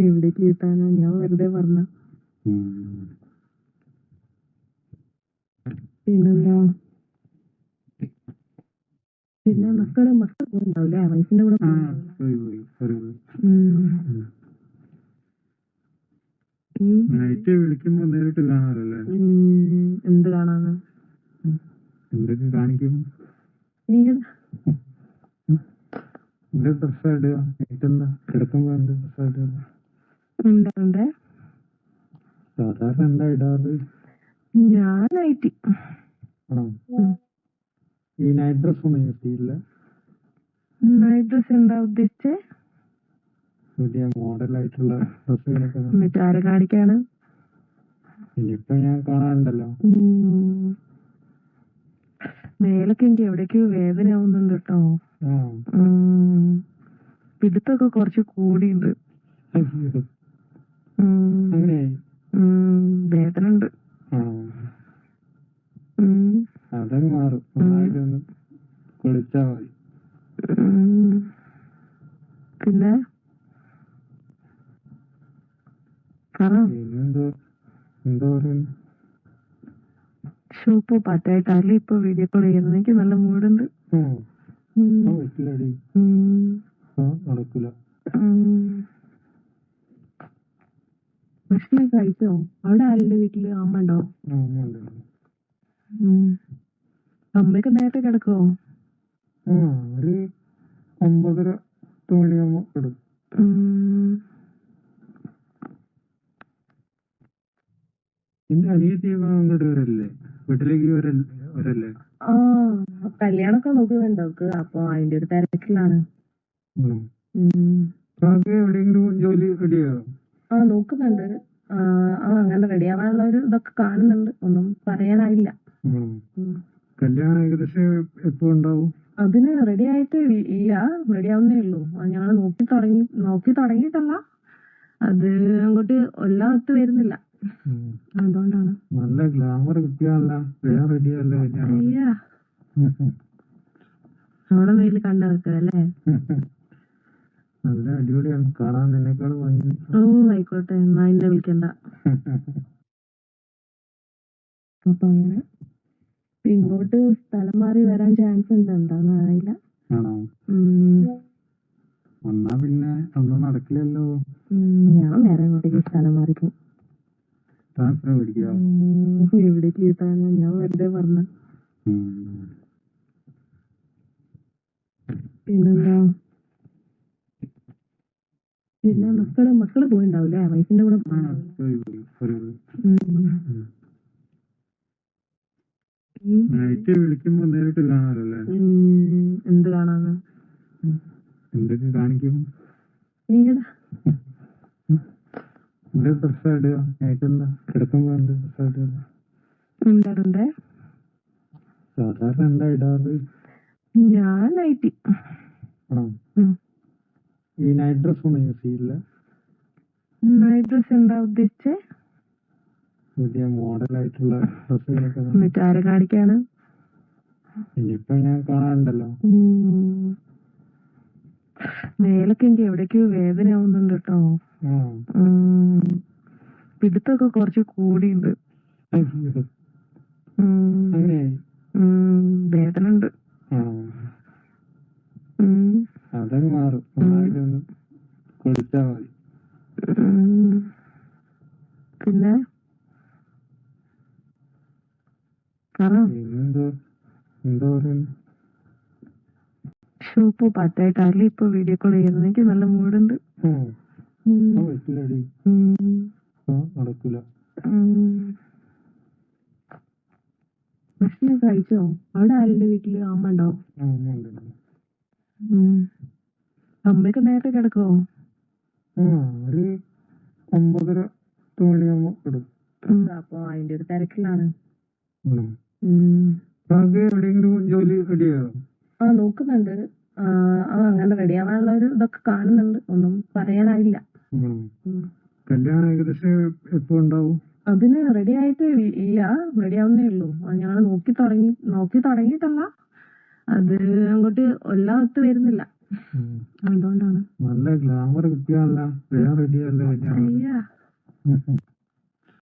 എവിടേക്ക് കിട്ടാനാ? ഞാൻ വെറുതെ പറഞ്ഞ പിന്നെന്താ? പിന്നെ മക്കൾ മക്കൾ പോയിട്ടുണ്ടാവില്ലേ വൈഫിന്റെ കൂടെ. നൈറ്റ് വിളിക്കുമ്പോ നേരിട്ട് കാണാറല്ലേ? എന്ത് കാണാന്ന് എന്തൊക്കെ കാണിക്കും? നീ ഡ്രസ്സാ ഇടുക നൈറ്റ് എന്താ? കിടക്കുമ്പോ എന്ത് ഡ്രസ്സാ ഇടുക എന്താ ഉണ്ട് സാധാരണ എന്താ ഇടാറ്? ഞാനായിട്ട് ആണോ? ഈ നൈറ്റ് ഡ്രസ് ഒന്നും യൂസ് ചെയ്യില്ല? നൈറ്റ് ഡ്രസ് എന്താ ഉദ്ദേശിച്ചേ? പുതിയ മോഡലായിട്ടുള്ള ഡ്രസ്സുകളൊക്കെ എന്നിട്ട് ആരെ കാണിക്കാണ്? ഇനിയിപ്പോ ഞാൻ കാണാറുണ്ടല്ലോ. മേലൊക്കെ എനിക്ക് എവിടേക്കോ വേദന ആവുന്നുണ്ട് കേട്ടോ. പിടുത്തൊക്കെ കുറച്ച് കൂടിയുണ്ട്. വേദന ഉണ്ട് മാറും. നന്നായിട്ടൊന്ന് കുളിച്ചാ മതി. ഉം. പിന്നെ? ഷൂപ്പ് പറ്റായിട്ട് അല്ല ഇപ്പൊ വീഡിയോ കോൾ ചെയ്യുന്നെങ്കിൽ നല്ല മൂടുണ്ട് ഭക്ഷണം കഴിച്ചോ? അവിടെ ആരുടെ വീട്ടിൽ? അമ്മ ഉണ്ടോ? ആ ഉണ്ട് ഉം. അമ്മയൊക്കെ നേരത്തെ കിടക്കുവോ? ഒരു ഒമ്പതര പത്ത് മണിയാകുമ്പോ കിടക്കും അങ്ങോട്ട് വരല്ലേ? വീട്ടിലേക്ക് വരല്ലേ? ആ കല്യാണൊക്കെ നോക്കുന്നുണ്ട് അപ്പൊ അതിന്റെ ഒരു തിരക്കിലാണ്. എവിടെയെങ്കിലും ജോലി റെഡിയായോ ആ നോക്കുന്നുണ്ട്. ആ അങ്ങനെ റെഡി ആവാനുള്ള ഒരു ഇതൊക്കെ കാണുന്നുണ്ട്. ഒന്നും പറയാനായില്ല. ഉം. ഉം. കല്യാണം ഏകദേശം എപ്പോ ഉണ്ടാവും? അതിന് റെഡി ആയിട്ട് ഇല്ല. റെഡി ആവുന്നേ ഉള്ളൂ. ഞങ്ങൾ നോക്കി തുടങ്ങി നോക്കി തുടങ്ങിയിട്ടല്ല. അത് അങ്ങോട്ട് എല്ലാം ഒത്തു വരുന്നില്ല. അതുകൊണ്ടാണ്. നല്ല ഗ്ലാമർ കിട്ടിയാണല്ല. റെഡിയല്ലേ മേലിൽ കണ്ടിറക്കല്ലേ നല്ല അടിപൊളിയാണ്. കാണാൻ നിന്നെക്കാൾ ഭംഗി. ഓ ആയിക്കോട്ടെ. എന്നാ എന്നെ വിളിക്കണ്ട. അപ്പൊ അങ്ങനെ ഇങ്ങോട്ട് സ്ഥലം മാറി വരാൻ ചാൻസ് ഉണ്ട്. എന്താന്ന് അറിയില്ല. ആണോ? ഉം. വന്നാ പിന്നെ ഒന്നും നടക്കില്ലല്ലോ. ഞാൻ വേറെ എങ്ങോട്ടേക്ക് സ്ഥലം മാറിപ്പോ. ട്രാൻസ്ഫർ മേടിക്കുക എവിടേക്ക് കിട്ടാനാ ഞാൻ വെറുതെ പറഞ്ഞ. പിന്നെന്താ? പിന്നെ മക്കൾ മക്കൾ പോയിണ്ടാവില്ലേ വൈഫിന്റെ കൂടെ. നൈറ്റ് വിളിക്കുമ്പോ നേരിട്ട് കാണാറല്ലേ. എന്ത് കാണാന്ന് എന്തൊക്കെ കാണിക്കും? ഇടുക നൈറ്റ് എന്താ കിടക്കുമ്പോ എന്ത് ഡ്രസ്സാ ഇടുക എന്താറുണ്ട് സാധാരണ എന്താ ഇടാറ്? ഞാനായിട്ട് ആണോ? ഈ നൈറ്റ് ഡ്രസ് ഒന്നും യൂസ് ചെയ്യില്ല നൈറ്റ് ഡ്രസ് എന്താ ഉദ്ദേശിച്ചേ? പുതിയ മോഡലായിട്ടുള്ള ഡ്രസ്സുകളൊക്കെ എന്നിട്ട് ആരെ കാണിക്കാണ്? ഇനിയിപ്പോ ഞാൻ കാണാറുണ്ടല്ലോ ഉം. മേലൊക്കെ എനിക്ക് എവിടേക്കോ വേദന ആവുന്നുണ്ട് കേട്ടോ. പിടുത്തൊക്കെ കുറച്ച് കൂടിയുണ്ട്. വേദന ഉണ്ട്. അതങ്ങ് മാറും. നന്നായിട്ടൊന്ന് കുളിച്ചാ മതി. ഉം. പിന്നെ? പിന്നെന്തോ എന്തോ പറയുന്നു. ഇപ്പൊ വീഡിയോ കോൾ ചെയ്യുന്നത് എനിക്ക് നല്ല മൂടുണ്ട് നടക്കൂല. ഭക്ഷണം കഴിച്ചോ? അവിടെ ആരുടെ വീട്ടിൽ? അമ്മ ഉണ്ടോ. അമ്മയൊക്കെ നേരത്തെ കിടക്കുവോ? ഒരു ഒമ്പതര മണിയാകുമ്പോ കിടക്കും. അപ്പൊ അതിന്റെ ഒരു തിരക്കിലാണ്. എവിടെയെങ്കിലും ജോലി റെഡിയായോ ആ നോക്കുന്നുണ്ട്. ആ അങ്ങനെ റെഡി ആവാനുള്ള ഒരു ഇതൊക്കെ കാണുന്നുണ്ട്. ഒന്നും പറയാനായില്ല. കല്യാണം ഏകദേശം എപ്പോ ഉണ്ടാവും? അതിന് റെഡി ആയിട്ട് ഇല്ല. റെഡി ആവുന്നേ ഉള്ളൂ. ഞങ്ങൾ നോക്കി തുടങ്ങി നോക്കി തുടങ്ങിയിട്ടല്ല. അത് അങ്ങോട്ട് എല്ലാം ഒത്തു വരുന്നില്ല. അതുകൊണ്ടാണ്. നല്ല ഗ്ലാമർ കിട്ടിയാല വേഗം റെഡിയല്ലേ